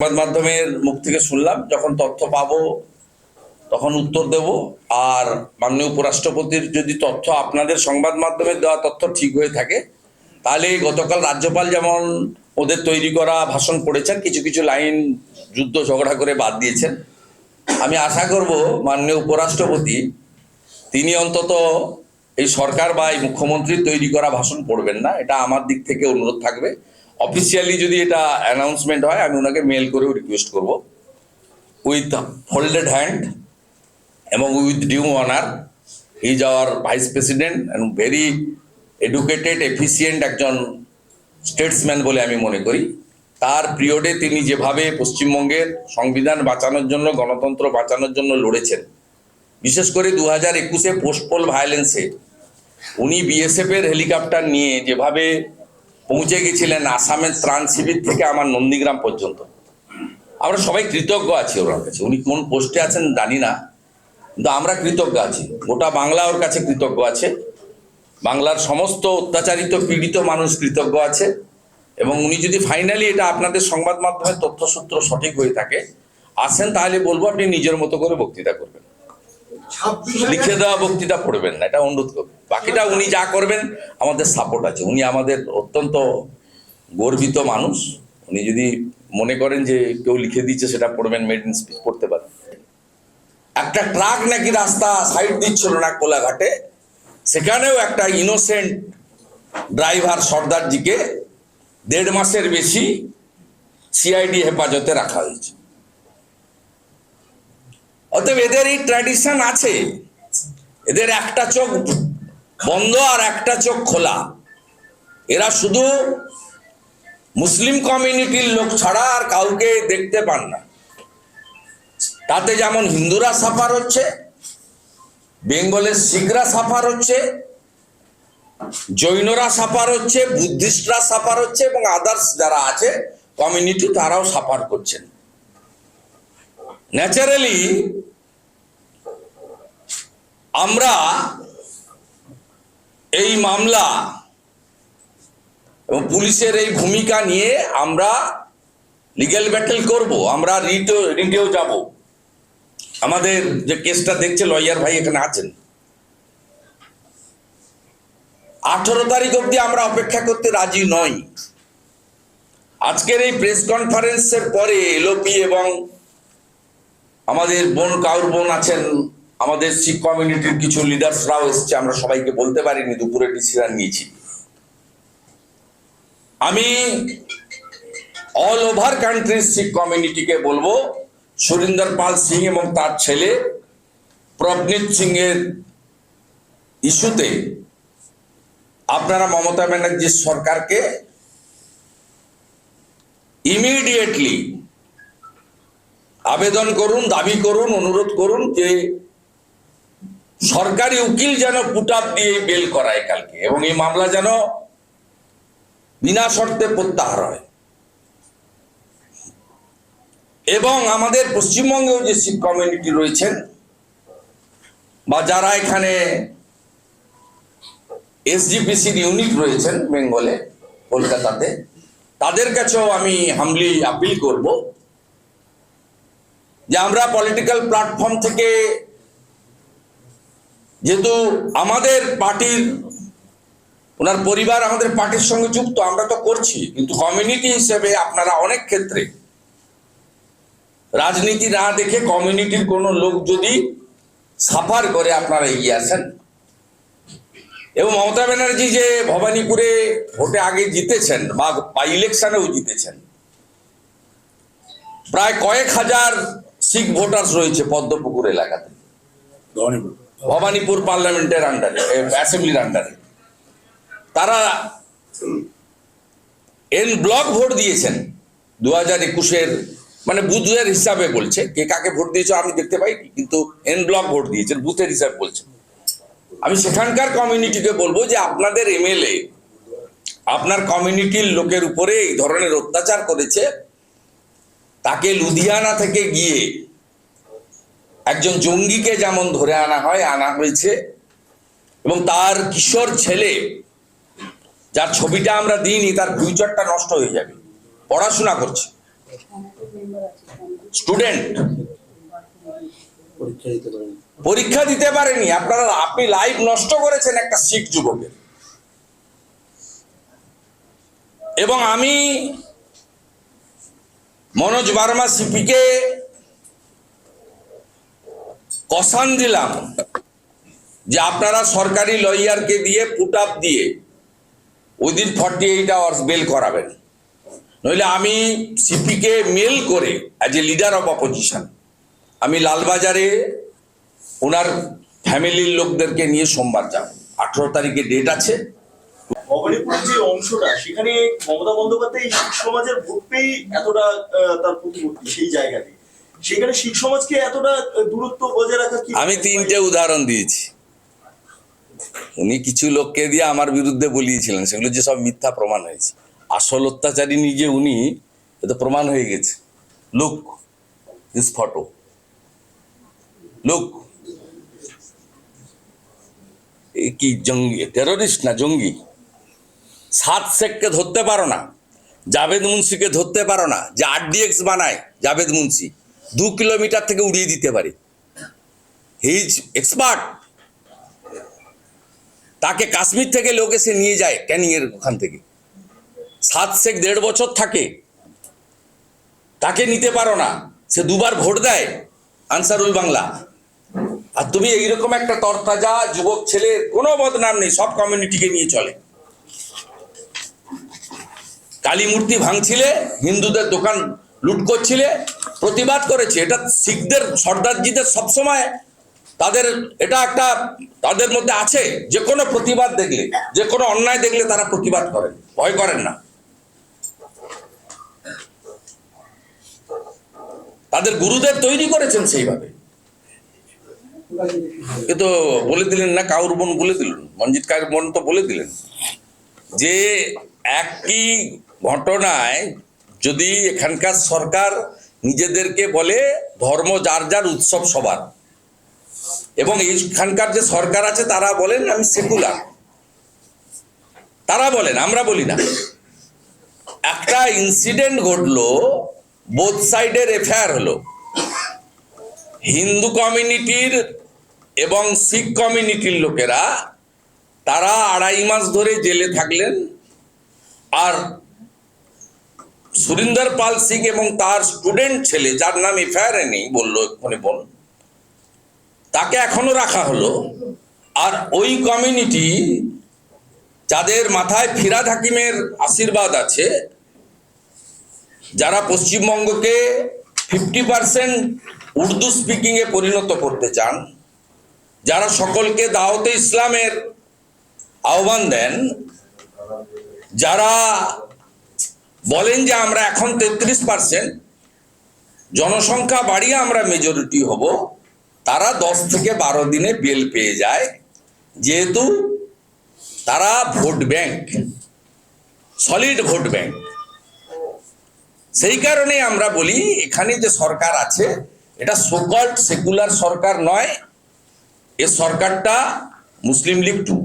সংবাদ মাধ্যমের মুখ থেকে শুনলাম, যখন তথ্য পাবো তখন উত্তর দেব। আর মাননীয় উপরাষ্ট্রপতির যদি তথ্য আপনাদের সংবাদ মাধ্যমে দেওয়া তথ্য ঠিক হয়ে থাকে, তাহলে গতকাল রাজ্যপাল যেমন ওদের তৈরি করা ভাষণ পড়েছেন, কিছু কিছু লাইন যুদ্ধ ঝগড়া করে বাদ দিয়েছেন। আমি আশা করব মাননীয় উপরাষ্ট্রপতি, তিনি অন্তত এই সরকার বা এই মুখ্যমন্ত্রীর তৈরি করা ভাষণ পড়বেন না, এটা আমার দিক থেকে অনুরোধ থাকবে। অফিসিয়ালি যদি এটা অ্যানাউন্সমেন্ট হয়, আমি ওনাকে মেল করেও রিকোয়েস্ট করব। উইথ ফোল্ডেড হ্যান্ড এবং with due honour is our vice president and very educated efficient একজন স্টেটসম্যান বলে আমি মনে করি। তার পিরিয়ডে তিনি যেভাবে পশ্চিমবঙ্গের সংবিধান বাঁচানোর জন্য, গণতন্ত্র বাঁচানোর জন্য লড়েছেন, বিশেষ করে দু হাজার একুশে পোস্টপোল ভায়োলেন্সে উনি বিএসএফ এর হেলিকপ্টার নিয়ে যেভাবে পৌঁছে গেছিলেন আসামের ত্রাণ শিবির থেকে আমার নন্দীগ্রাম পর্যন্ত। আমরা সবাই কৃতজ্ঞ আছি ওনার কাছে। উনি কোন পোস্টে আছেন জানি না কিন্তু আমরা কৃতজ্ঞ আছি। গোটা বাংলা ওর কাছে কৃতজ্ঞ আছে। বাংলার সমস্ত অত্যাচারিত পীড়িত মানুষ কৃতজ্ঞ আছে। এবং উনি যদি ফাইনালি এটা আপনাদের সংবাদ মাধ্যমে তথ্যসূত্র সঠিক হয়ে থাকে আসেন তাহলে বলব আপনি নিজের মতো করে বক্তৃতা করবেন। লিখে দেওয়া বক্তৃতা পড়বেন না এটা অনুরোধ করবেন বাকিটা উনি যা করবেন, আমাদের সাপোর্ট আছে। উনি আমাদের অত্যন্ত গর্বিত মানুষ। উনি যদি মনে করেন যে কেউ লিখে দিচ্ছে, সেটা পড়বেন মেড ইন স্পিচ পড়তে পারেন। একটা ট্রাক নাকি রাস্তা সাইড দিচ্ছিল না কোলাঘাটে, সেখানেও একটা ইনোসেন্ট ড্রাইভার সর্দারজিকে দেড় মাসের বেশি সিআইডি হেফাজতে রাখা হয়েছে। অতএব এদের এই ট্র্যাডিশন আছে। এদের একটা চোখ বন্ধ আর একটা চোখ খোলা। এরা শুধু মুসলিম কমিউনিটির লোক ছাড়া আর কাউকে দেখতে পান না। তাতে যেমন হিন্দুরা সাফার হচ্ছে, বেঙ্গলের শিখরা সাফার হচ্ছে, জৈনরা সাফার হচ্ছে, বুদ্ধিস্টরা সাফার হচ্ছে এবং আদার্স যারা আছে, কমিউনিটি তারাও সাফার করছেন। ন্যাচারালি আমরা এই মামলা এবং পুলিশের এই ভূমিকা নিয়ে আমরা লিগ্যাল ব্যাটেল করব, আমরা রিটেও রিটেও যাব। আমাদের যে কেসটা দেখছে লয়ার ভাই এখানে আছেন। আঠারো তারিখ অবধি আমরা অপেক্ষা করতে রাজি নই। আজকের এই প্রেস কনফারেন্সের পরে এলওপি এবং আমাদের বোন, কাউর বোন আছেন আমাদের শিখ কমিউনিটির কিছু লিডার্সরাও এসছে, আমরা সবাইকে বলতে পারিনি, দুপুরে ডিসিশন নিয়েছি। আমি অল ওভার কান্ট্রির শিখ কমিউনিটিকে বলব, সুরিন্দর পাল সিং এবং তার ছেলে প্রবনীত সিং এর ইস্যুতে আপনারা মমতা ব্যানার্জির সরকারকে ইমিডিয়েটলি আবেদন করুন, দাবি করুন, অনুরোধ করুন যে সরকারি উকিল যেন পুট আপ দিয়ে বেল করায় কালকে, এবং এই মামলা যেন বিনা শর্তে প্রত্যাহার হয়। এবং আমাদের পশ্চিমবঙ্গেও যে শিখ কমিউনিটি রয়েছেন, বা যারা এখানে এসজিপিসির ইউনিট রয়েছেন বেঙ্গলে, কলকাতাতে, তাদের কাছেও আমি হামলি আপিল করব যে আমরা পলিটিক্যাল প্ল্যাটফর্ম থেকে যেহেতু আমাদের পার্টির, ওনার পরিবার আমাদের পার্টির সঙ্গে যুক্ত, আমরা তো করছি, কিন্তু কমিউনিটি হিসেবে আপনারা অনেক ক্ষেত্রে রাজনীতি না দেখে কমিউনিটির কোনো লোক যদি সাফার করে, আপনারা এগিয়ে আসেন। এবং মমতা ব্যানার্জি যে ভবানীপুরে ভোটে আগে জিতেছেন বা বা ইলেকশনেও জিতেছেন, প্রায় কয়েক হাজার শিখ ভোটার্স রয়েছে পদ্মপুকুর এলাকাতে। ভবানীপুর পার্লামেন্টের আন্ডারে অ্যাসেম্বলির আন্ডারে তারা এন ব্লক ভোট দিয়েছেন। দু হাজার একুশের মানে বুথের হিসাবে বলছে। কে কাকে ভোট দিয়েছে আমি দেখতে পাই, কিন্তু এন ব্লক ভোট দিয়েছেন, বুথের হিসাবে বলছে। আমি সেখানকার কমিউনিটিকে বলব যে আপনাদের এমএলএ আপনার কমিউনিটির লোকের উপরে এই ধরনের অত্যাচার করেছে, তাকে লুধিয়ানা থেকে গিয়ে একজন জঙ্গিকে যেমন ধরে আনা হয় আনা হয়েছে এবং তার কিশোর ছেলে যার ছবিটা আমরা দিইনি তার ফিউচারটা নষ্ট হয়ে যাবে। পড়াশোনা করছে। স্টুডেন্ট পরীক্ষা দিতে পারেন। পরীক্ষা দিতে পারেনি। আপনারা আপনি লাইফ নষ্ট করেছেন একটা শিখ যুবকের। এবং আমি মনোজ বার্মা সিপিকে কসান দিলাম যে আপনারা সরকারি লয়ারকে দিয়ে পুট আপ দিয়ে within forty eight hours bail করাবেন। নইলে আমি সিপিকে মেল করে as a leader of opposition আমি লালবাজারে ওনার ফ্যামিলির লোকদেরকে নিয়ে সোমবার যাব। আঠেরো তারিখে ডেট আছে। যে অংশটা, সেখানে মমতা বন্দ্যোপাধ্যায় সমাজের ভোট এতটা তার সেই জায়গাতে সেখানে শিখ সমাজকে এতটা দূরত্ব বজায় রাখা কি আমি তিনটে উদাহরণ দিয়েছি। উনি কিছু লোককে দিয়ে আমার বিরুদ্ধে বলিয়েছিলেন, সেগুলো যে সব মিথ্যা প্রমাণ হয়েছে। আসল অত্যাচারী নিজে উনি প্রমাণ হয়ে গেছে। লুক দিস ফটো লুক কি জঙ্গি? টেররিস্ট না জঙ্গি? সাত শেখকে ধরতে পারো না, জাভেদ মুন্সিকে ধরতে পারো না, যে আরডিএক্স বানায় জাভেদ মুন্সি। দু কিলোমিটার থেকে উড়িয়ে দিতে পারে। হি ইজ এক্সপার্ট তাকে কাশ্মীর থেকে লোক এসে নিয়ে যায় ক্যানিং এর ওখান থেকে। সাত শেখ দেড় বছর থাকে। তাকে নিতে পারো না। সে দুবার ভোট দেয় আনসারুল বাংলা। আর তুমি এইরকম একটা তরতাজা যুবক ছেলের কোনো বদনাম নেই, সব কমিউনিটিকে নিয়ে চলে। কালী মূর্তি ভাঙছিলে, হিন্দুদের দোকান লুট করছিলে, প্রতিবাদ করেছে। এটা শিখদের, সর্দারজিদের সবসময় তাদের, এটা একটা তাদের মধ্যে আছে। যে কোনো প্রতিবাদ দেখলে, যে কোনো অন্যায় দেখলে তারা প্রতিবাদ করেন ভয় করেন না। তাদের গুরুদেব তৈরি করেছেন সেইভাবে। এ তো বলে দিলেন না, কাউর বোন বলে দিলেন। মঞ্জিত কাউর বোন তো বলে দিলেন। যে একই ঘটনায় যদি এখানকার সরকার নিজেদেরকে বলে ধর্ম যার যার উৎসব সবার, এবং এইখানকার যে সরকার আছে তারা বলেন আমি সেকুলার। তারা বলেন, আমরা বলি না। একটা ইনসিডেন্ট ঘটলো বোথ সাইডের এফআইআর হলো। হিন্দু কমিউনিটির এবং শিখ কমিউনিটির লোকেরা, তারা আড়াই মাস ধরে জেলে থাকলেন, আর সুরিন্দর পাল সিং এবং তার স্টুডেন্ট ছেলে, যার নাম এফআইআর নেই বলল এক্ষুনি বল। তাকে এখনও রাখা হলো। আর ওই কমিউনিটি যাদের মাথায় ফিরাদ হাকিমের আশীর্বাদ আছে, যারা পশ্চিমবঙ্গকে ফিফটি পার্সেন্ট উর্দু স্পিকিংয়ে পরিণত করতে চান, যারা সকলকে দাওয়াতে ইসলামের আহ্বান দেন, যারা বলেন যে আমরা এখন তেত্রিশ পার্সেন্ট জনসংখ্যা বাড়িয়ে আমরা মেজরিটি হব, তারা দশ থেকে বারো দিনে বেল পেয়ে যায়। যেহেতু তারা vote bank solid vote bank সেই কারণে আমরা বলি, এখানে যে সরকার আছে, এটা সোকল্ড সেকুলার সরকার নয়, এ সরকারটা মুসলিম লীগ টু